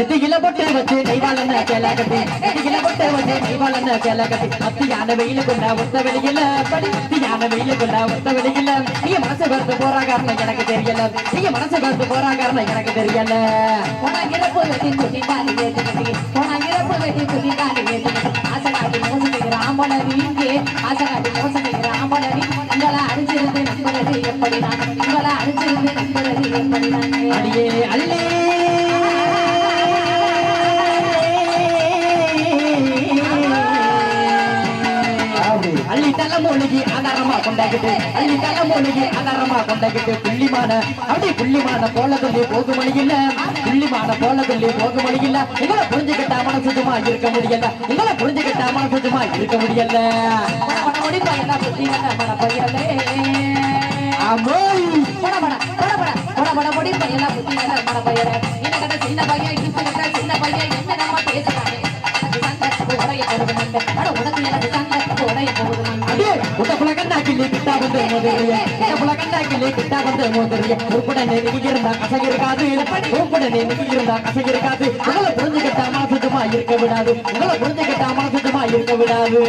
நெத்தியில பொட்டு வச்சு நெய்வாளன கேல கட்டி நெத்தியில பொட்டு வச்சு நெய்வாளன கேல கட்டி அத்தியான வெயிலுக்குள்ள ஒத்த வெளியில படி. அத்தியான வெயிலுக்குள்ள ஒத்த வெளியில. நீ மனசு பார்த்து போறா காரணம் எனக்கு தெரியல. நீ மனசு பார்த்து போறா காரணம் எனக்கு தெரியல. போனா இறப்பு வெட்டி குட்டி காலி ஏத்து கட்டி போனா இறப்பு வெட்டி குட்டி காலி ஏத்து கட்டி ஆசை காட்டி மோசம் செய்கிற ஆம்பளரி இங்கே ஆசை காட்டி மோசம் செய்கிற ஆம்பளரி உங்களை அடிச்சிருந்து நம்புறது எப்படி நான் உங்களை அடிச்சிருந்து நம்புறது எப்படி நான் அடியே அள்ளி. அள்ளி தலைமொழிக்கு ஆதாரமா கொண்டாக்கிட்டு அள்ளி தலைமொழிக்கு ஆதாரமா கொண்டாக்கிட்டு புள்ளிமான அப்படி புள்ளிமான போல சொல்லி போகு மொழியில புள்ளிமான போல சொல்லி போகு மொழியில உங்களை புரிஞ்சுக்கிட்டா மனசுமா இருக்க முடியல. உங்களை புரிஞ்சுக்கிட்டா மனசுமா இருக்க முடியல. சின்ன பையன் சின்ன பையன் என்ன நம்ம பேசுறாங்க உனக்கு எனக்கு சந்தக்கு உடைய போகுது புலகண்டா கிள்ளி வந்து மோதிரிய உட்ட புலகண்டா கிள்ளி கிட்டா வந்து மோதிரிய உருப்புடனே நீங்க இருந்தா கசக இருக்காது உருப்புடனே நீங்க இருந்தா கசக இருக்காது உங்களை புரிஞ்சுக்கிட்டா இருக்க விடாது உங்களை புரிஞ்சுக்கிட்டா இருக்க விடாது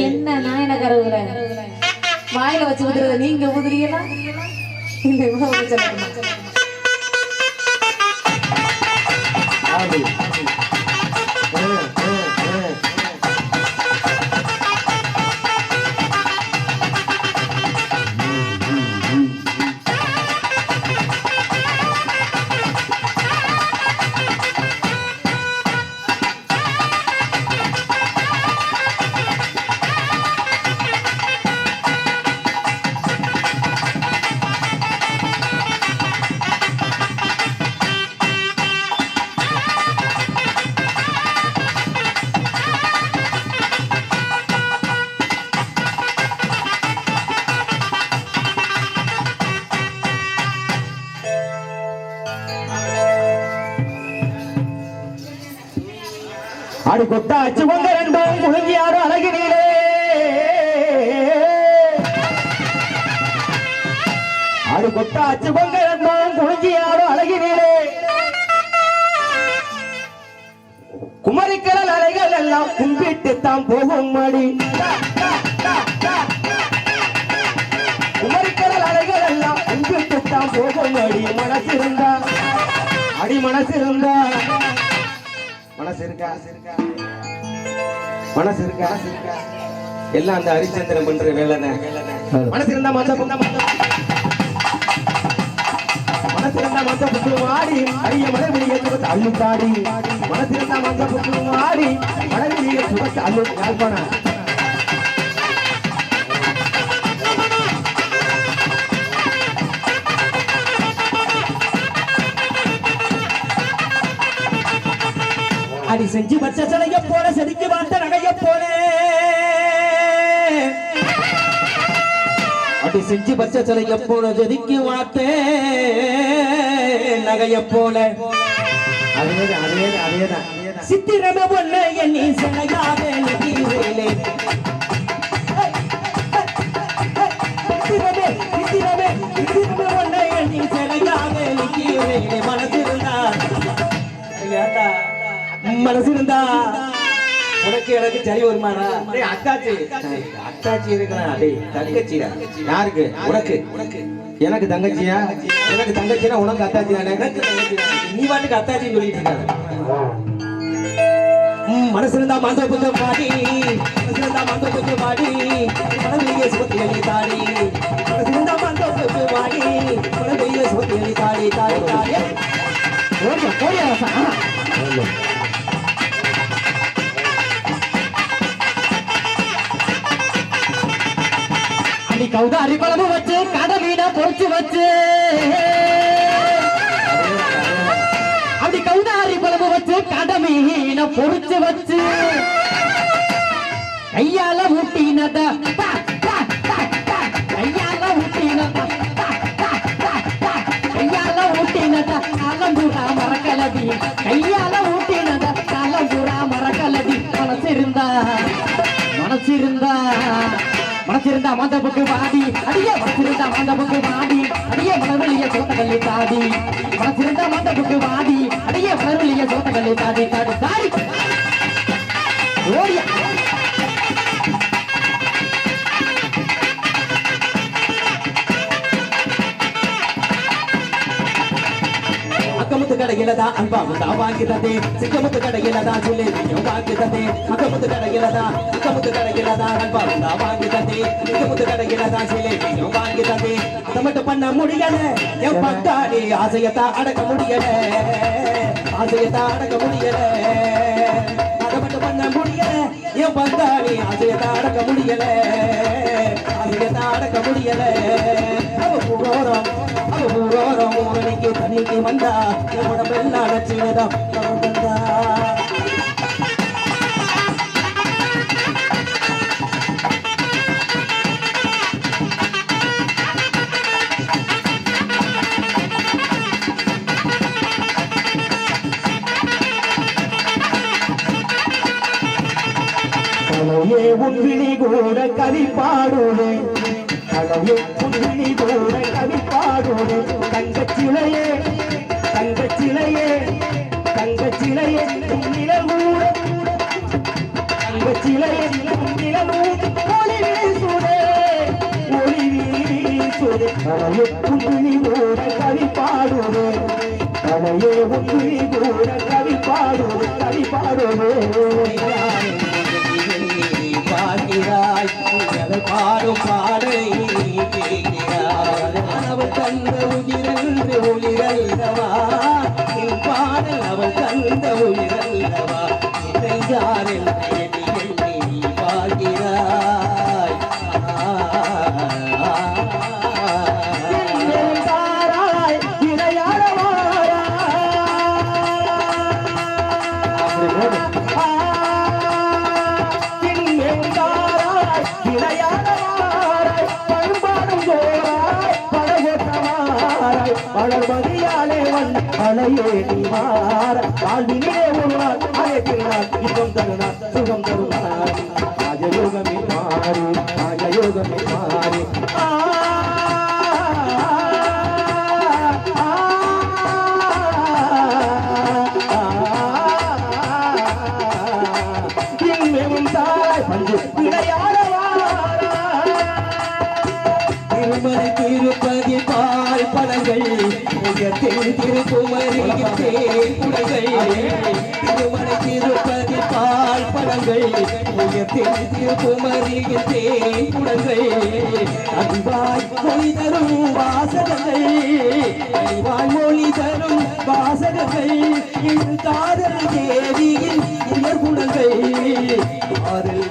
என்ன நாயன கருவுல வாயில வச்சு ஊதுறத நீங்க ஊதுறீங்களா இந்த இவ்வளவு Thank you. ஆடு கொத்தாச்சு உங்க ரெண்டும் குழுங்கி ஆடு அழகினீரே ஆடு கொத்தாச்சு உங்க ரெண்டும் குழுங்கி ஆடு அழகினீரே குமரிக்கடல் அலைகள் எல்லாம் கும்பிட்டு தான் போகும் மடி குமரிக்கடல் அலைகள் எல்லாம் கும்பிட்டு தான் போகும் மடி மனசிருந்தா அடி மனசிருந்தா. மனசு இருக்கா? மனசு இருக்கா? எல்லாம் அந்த ஹரிச்சந்திரன் பண்ற வேலைன்னு மனசு இருந்தா மத்த புண்ணா மனசு இருந்தா மத்த புத்து மாடி அரிய மலை வெளியே சுகத்தை அள்ளு தாடி மனசு இருந்தா மத்த புத்து மாடி மலை வெளியே சுகத்தை அள்ளு யாழ்ப்பாணா அடி செஞ்சு வச்ச சிலைய போல செதுக்கி வாட்ட நகைய போல. அடி செஞ்சு வச்ச சிலைய போல செதுக்கி வாட்ட நகைய போல. அதேதான் அதேதான் அதேதான். சித்திரமே பொண்ணு எண்ணி சிலையாக நிற்கிறேனே சித்திரமே சித்திரமே சித்திரமே பொண்ணு எண்ணி சிலையாக நிற்கிறேனே மனசிருந்தா ஏண்டா? மனசு இருந்தா உனக்கு எனக்கு சரி வருமானா அத்தாச்சி. அத்தாச்சி. இருக்கிறான். தங்கச்சிடா. யாருக்கு? உனக்கு. உனக்கு. எனக்கு தங்கச்சியா? எனக்கு தங்கச்சினா உனக்கு அத்தாச்சி தானே. நீ பாட்டுக்கு அத்தாச்சின்னு சொல்லிட்டு இருக்காத. ம், மனசு இருந்தா மாந்த புத்தம் பாடி. மனசு இருந்தா மாந்த புத்தம் பாடி. மனதிலே சுத்தி அள்ளி தாடி. மனசு இருந்தா மாந்த புத்தம் பாடி. மனதிலே சுத்தி அள்ளி தாடி தாடி தாடி. ஓடியா ஓடியா கௌதாரி குழம்பு வச்சு கடை பொறிச்சு வச்சு. அப்படி கௌதாரி குழம்பு வச்சு கடமீன பொறிச்சு வச்சு. கையால ஊட்டினத கையால ஊட்டினத கையால ஊட்டினத காலம்புரா மரக்கலடி கையால ஊட்டினத காலம்புரா மரக்கலடி மனசிருந்தா மனசிருந்தா. மனசிருந்தா மனசிருந்தா மந்தப்புக்கு வாடி அடியே மனசிருந்தா மந்தப்புக்கு வாடி அடியே மனவெளிய சோத்தகல்லி தாடி மனசிருந்தா மந்தப்புக்கு வாடி அடியே மனவெளிய சோத்தகல்லி தாடி தாடி தாடி. ஓடியா. கடையில தான் அன்பாவு தான் வாங்கி சிக்கமுத்து கடையில தான் ஜிலேபியும் வாங்கிதே அக்கமுத்து கடையில தான் அக்கமுத்து கடையில தான் அன்பாவு தான் வாங்கி சிக்கமுத்து கடையில தான் ஜிலேபியும் வாங்கிதே தந்தே அதை மட்டும் பண்ண முடியல என் பக்காடி ஆசையத்தான் அடக்க முடியல ஆசையத்தான் அடக்க முடியல அதை மட்டும் பண்ண முடியல என் பங்காளி ஆசையத்தான் அடக்க முடியல ஆசையத்தான் அடக்க முடியல பூரோரம் ஊரணிக்கு தனிக்கு வந்தா என் உடம்பெல்லாம் அடைச்சினதான் வந்தா? கலையே கூட கவி பாடுவேன். கலையே உன்விழி கூட கவிப்பாடோடு தங்கச்சிலையே தங்கச்சிலையே தங்கச்சிலையே நிழல் தங்கச்சிலையே நிழல் ஒளி வீசுதே ஒளி வீசுதே கலையே உன்விழி கூட கவி பாடுவேன் கலையே உன்விழி தலையே அலையே நீ மாற வாழ்வினே உருவார் நாள் அழைக்கிறார் இன்பம் தருவார் சுகம் தருவார். ராஜயோகமே மாறி ராஜயோகமே மாறி. திருப்பதி பால் பழங்கள் திருப்பூர் திருமலை திருப்பதி பால் பழங்கள் உயர்த்தில் திருக்குமரியின் தேங்குடங்கள் அறிவாய் மொழி தரும் வாசகங்கள் அறிவாய் மொழி தரும் வாசகங்கள் இது காதல் தேவியின் உயர் குணங்கள். காதல்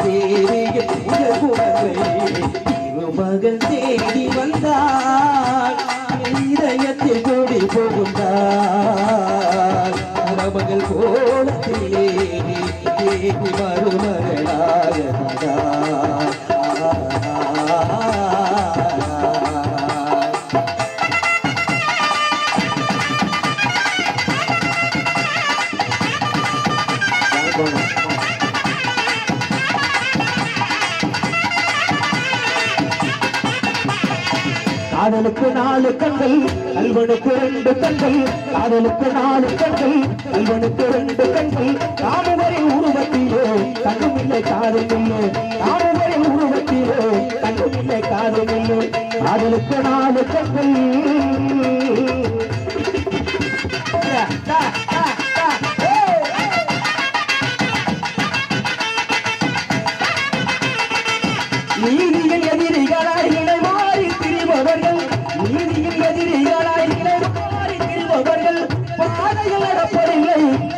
கண்கள் அல்வனுக்கு ரெண்டு கண்கள் காதலுக்கு நாலு கண்கள் அல்வனுக்கு ரெண்டு கண்கள். காமுகரின் உருவத்திலே கண்ணும் காதலில்லை காதும் இல்லை காமுகரின் உருவத்திலே கண்ணும் இல்லை காதலுக்கு நாலு கண்கள். டா, டா, டா,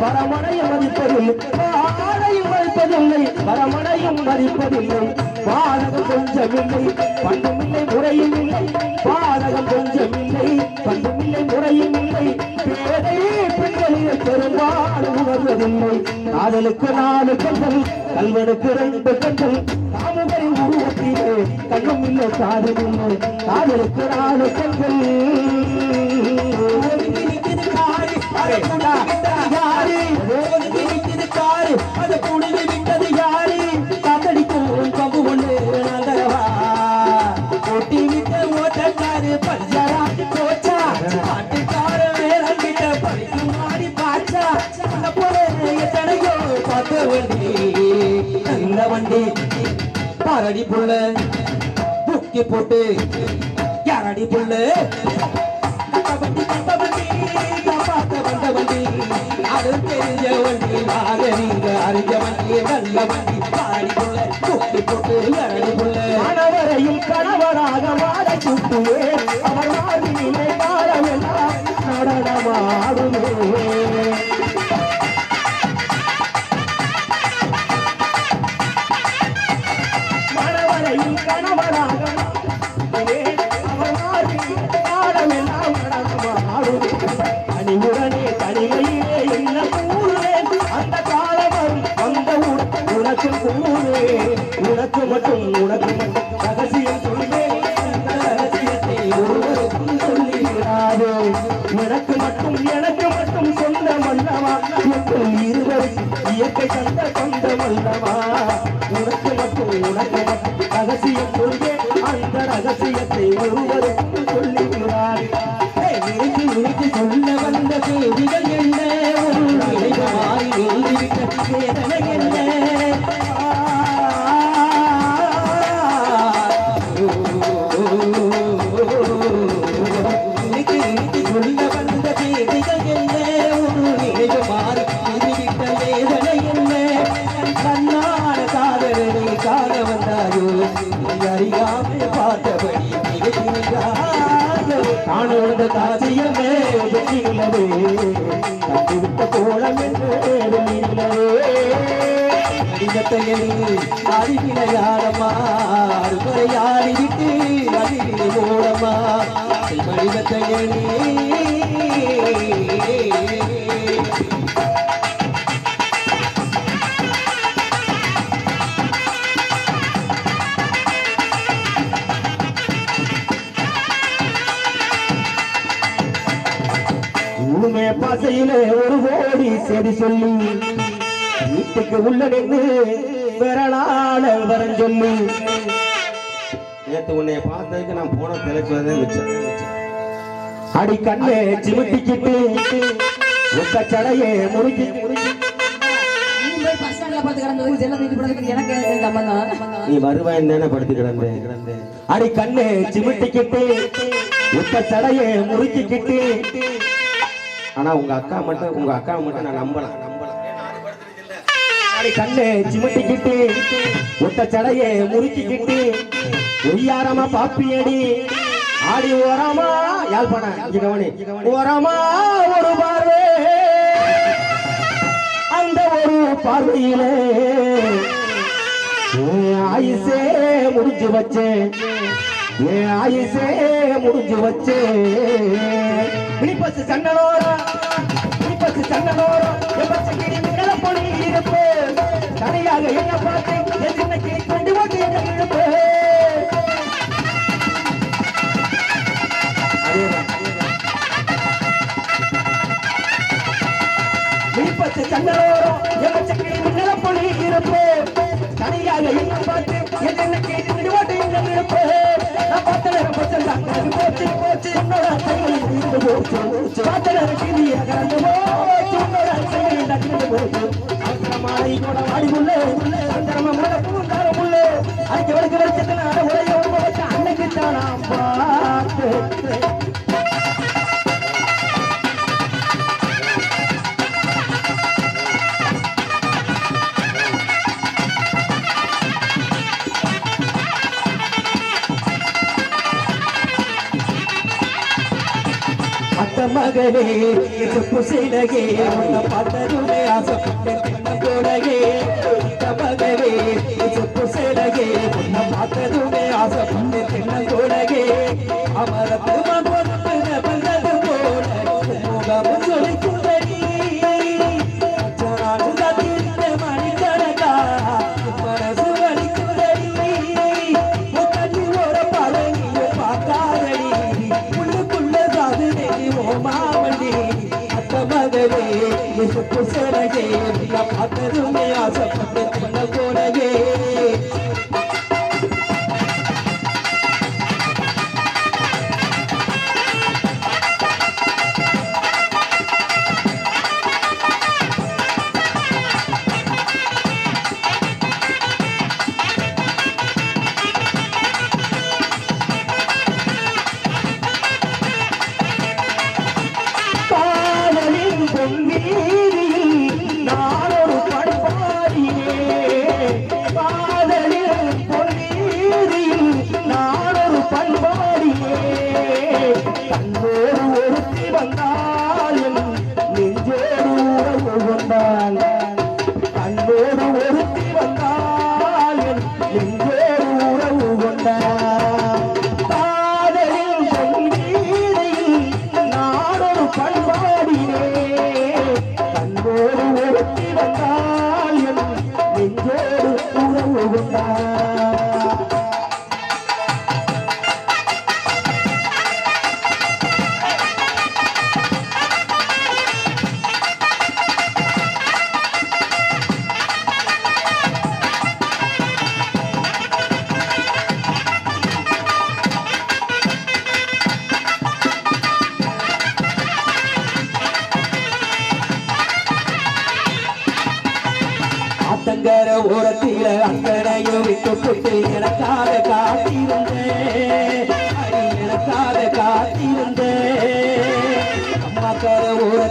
நடப்பதில்லை மதிப்பதில்லை. பாதையும் மதிப்பதில்லை. பரமனையும் மதிப்பதில்லை. பாதகம் கொஞ்சமில்லை. பண்டுமில்லை முறையும் இல்லை. பாதகம் கொஞ்சமில்லை. பண்டுமில்லை முறையும் இல்லை. பேதை பெண்களில் பெரும்பாலும் உணர்வதில்லை. காதலுக்கு நாலு கண்கள் கல்வனுக்கு ரெண்டு கண்கள். காமுகரின் உருவத்திலே கண்ணும் இல்லை காதும் காதலுக்கு நாலு கண்கள். யாரு? விட்டது காரு அது புனிது விட்டது யாரு? காத்தடிக்கும் கம்பு ஒண்ணு நந்தரவா கொட்டி விட்ட ஓட்டக்காரு பஞ்சரா. போச்சா? பாட்டுக்கார வேளாண் கிட்ட படிக்கு மாடி பாச்சா. அந்த போல எத்தனையோ பார்த்த வண்டி நல்ல வண்டி பாரடி புள்ள புக்கி போட்டு யாரடி புள்ள? கட்டப்பட்டி அது தெரிஞ்ச வண்டி நாகரீக அறிஞ்ச வண்டி நல்ல வண்டி பாடி புள்ள தூக்கி போட்டு யாரடி புள்ள கணவரையும் கணவராக வாழ சுட்டுவே அவர் மாதிரி வாழவெல்லாம் நடனமாடுமே உனக்கு ரகசியம் அந்த ரகசியத்தை ஒருவருக்கும் சொல்லிவிடாதே நிறுத்தி நிறுத்தி சொல்ல வந்த செய்திகள் என்ன? நான் உணர்ந்த காசியமே கண்டுவிட்ட கோலம் என்று வெளியிலவே அடிமத்தையனில் அடிவினையாடமா அறுபறையாடிவிட்டு அடிவினை மூடமா மடிமத்தையனி பாசையிலே ஒரு கோடி செடி சொல்லி வீட்டுக்கு உள்ள நின்று விரலால வரம் சொல்லி. நேத்து உன்னை பார்த்ததுக்கு நான் போன திளைச்சு வந்தேன் மிச்சம். அடி கண்ணே சிமிட்டிக்கிட்டு ஒத்த சடையே முறுக்கி. நீ வருவாய் தானே படுத்து கிடந்தேன். அடி கண்ணே சிமிட்டிக்கிட்டு ஒத்த சடையே முறுக்கிக்கிட்டு ஆனா உங்க அக்கா மட்டும் உங்க அக்கா மட்டும் நான் நம்பலாம். நம்பலாம் கண்ணு சிமிட்டிக்கிட்டு ஒத்த சடையே முறுக்கிக்கிட்டு ஒய்யாரமா பாப்பியடி ஆடி ஓரமா யாழ்ப்பாண இங்க கவனி. ஓரமா ஒரு பார்வை. அந்த ஒரு பார்வையிலே ஆயிசே ஆயுசே முடிஞ்சு வச்சேன். என் ஆயுசே முடிஞ்சு வச்சேன் விழிப்பச்சு சண்டனோரா விழிப்பச்சு சண்டனோரா எப்பச்சு கிளி மின்னல பொடி இருப்பு. தனியாக என்ன பார்த்து என் சின்ன கிளி கொண்டு வந்து என்ன இழுப்பு. அதேதான் விழிப்பச்சு எப்பச்சு கிளி மின்னல பொடி இருப்பு. தனியாக என்ன பார்த்து என் சின்ன கிளி கொண்டு என்ன இழுப்பு. நான் பார்த்த நேரம் பச்சை போச்சு போச்சு என்னோட கைகளில் இருந்து போச்சு பார்த்த. நேரம் கிளிய கலந்து போச்சு உன்னோட போச்சு வாடி உள்ளே உள்ளே அட உடைய வச்ச அன்னைக்கு தான் நான் அத்த மகனே செப்பு சிலகே உன்னை பார்த்ததுமே ஆசைப்பட்டேன் சின்ன கூடகே அத்த மகனே செப்பு சிலகே உன்னை பார்த்ததுமே ஆசைப்பட்டேன் சின்ன அமரத்து மகன் பார்த்ததுமே ஆசைப்பட்டு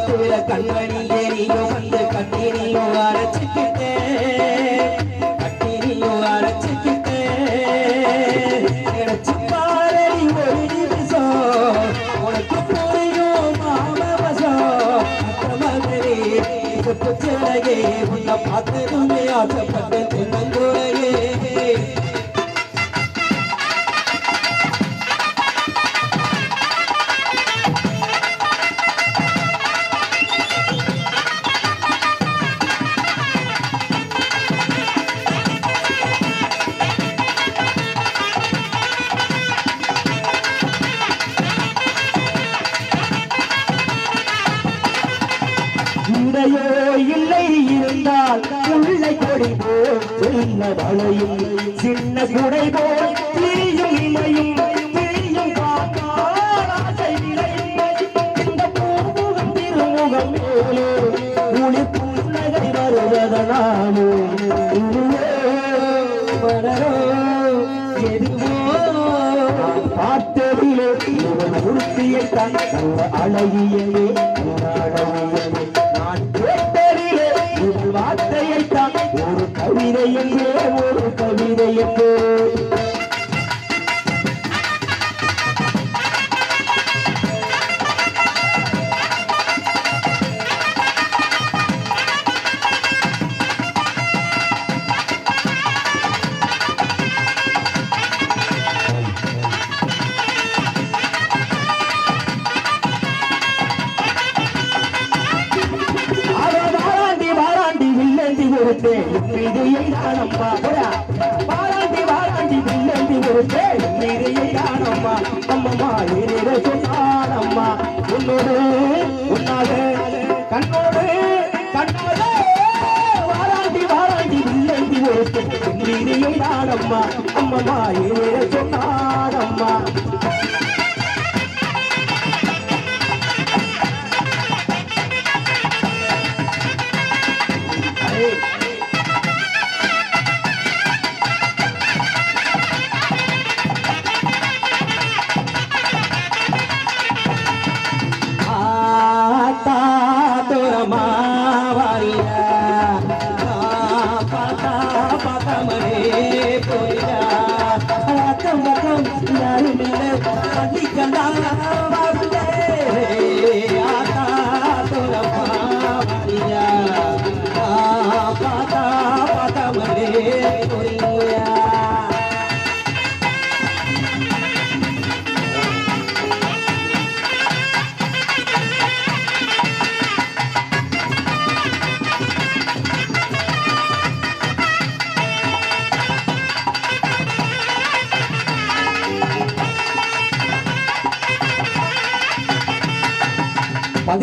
ஓரத்தில இடையோ இல்லை இருந்தால் உள்ளை கொடி போல் சின்ன வளையும் சின்ன குடை போல் திரியும் இமையும் திரியும் இந்த பூமுகம் திருமுகம் மேலே ஒளி புன்னகை வருவதனாலே. இதுவோ மலரோ எதுவோ பார்த்ததிலே இவன் ஒரு ஒரு கவிதை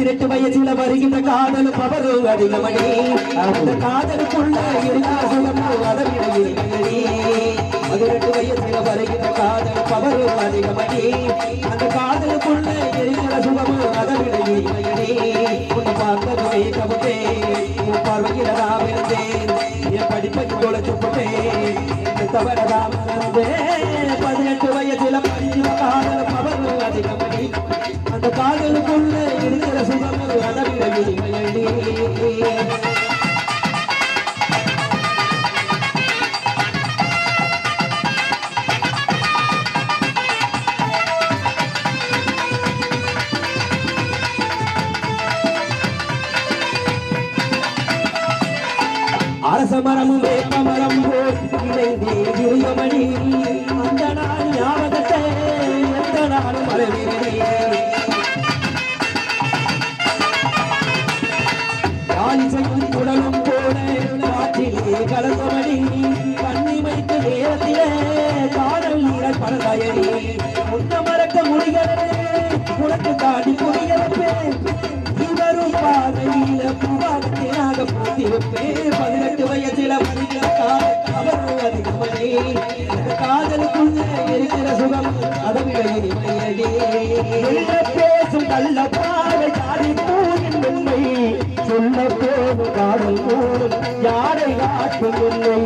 பதினெட்டு வயசுல வருகின்ற காதல் பவரும் அதிகமணி அந்த காதலுக்குள்ள இருந்தா சுகமோ பதினெட்டு வயசுல வருகின்ற காதல் பவரும் அதிகமணி அந்த காதலுக்குள்ள இருக்கிற சுகமும் அதவிடையே உன்னை பார்த்ததுமே தவிர்த்தேன். உன் பார்வையில இருந்தேன் என் படிப்பை தொலைச்சு போட்டேன் தவறதான் பதினெட்டு வயசு காதலுக்குள்ள இருக்கிற சுகமே அளவிடவில்லை மறக்க உனக்கு தாடி புரிகிறது இவரும் பாதையில பூவாகத்தினாக பூத்தி வைப்பேன் பதினெட்டு வயசுல மதிக்கிறார் அவரும் அதிகமனே. காதலுக்குள்ள இருக்கிற சுகம் அதை இனிமையடி பேசும் நல்ல பாதை உண்மை. சொல்ல போதும் காதல் போதும் யாரை காட்டும் உண்மை.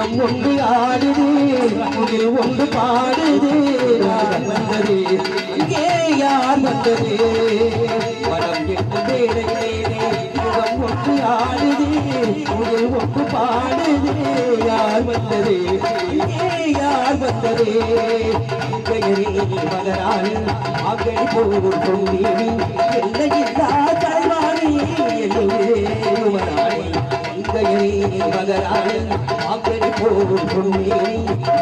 தெய்வம் ஒன்று ஆடுது முகில் ஒன்று பாடுது. வந்தது? இங்கே யார் வந்தது? மனம் எட்டு வேலை மீறி ஒன்று ஆடுது முகில் ஒன்று பாடுது. யார் வந்தது? இங்கே யார் வந்தது? பெயரே மகராணி ஆகடி போகும் பொன்னேவி எல்லையில்லா தலைவாணி என்னுவே யுவராணி இங்கையரே மகராணி ஆகடி போகும் பொன்னேவி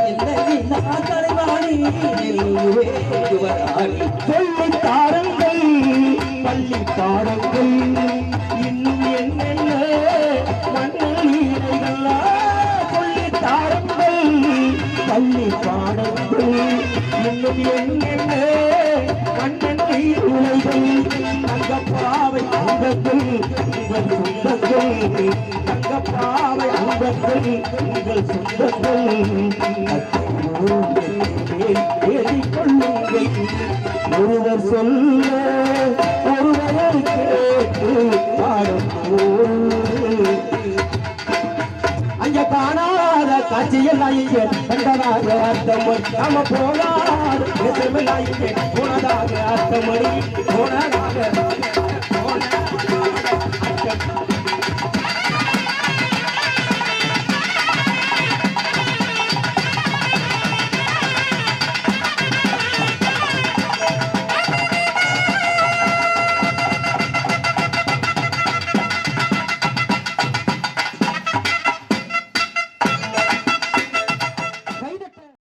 எல்லையில்லா தலைவாணி என்னுவே யுவராணி. சொல்லி தாருங்கள் பள்ளி பாடங்கள் இன்னும் என்னென்ன மண்ணில் ஈரைகளா சொல்லி தாருங்கள். பள்ளி பாடங்கள் இன்னும் என்னென்ன மன்னன் உலைகள் தங்கப்பாவை அங்கங்கள் உங்கள் சொந்தங்கள் பாவை அன்பர்கள் உங்கள் சொந்தங்கள். கொள்ளுங்கள் ஒருவர் சொல்ல ஒருவர் கேட்டு பாடும் அங்க காணாத காட்சியில் இங்கே கண்டதாக அர்த்தமொழி. நாம போகாத தேசமெல்லாம் போனதாக அர்த்தமொழி. போனதாக.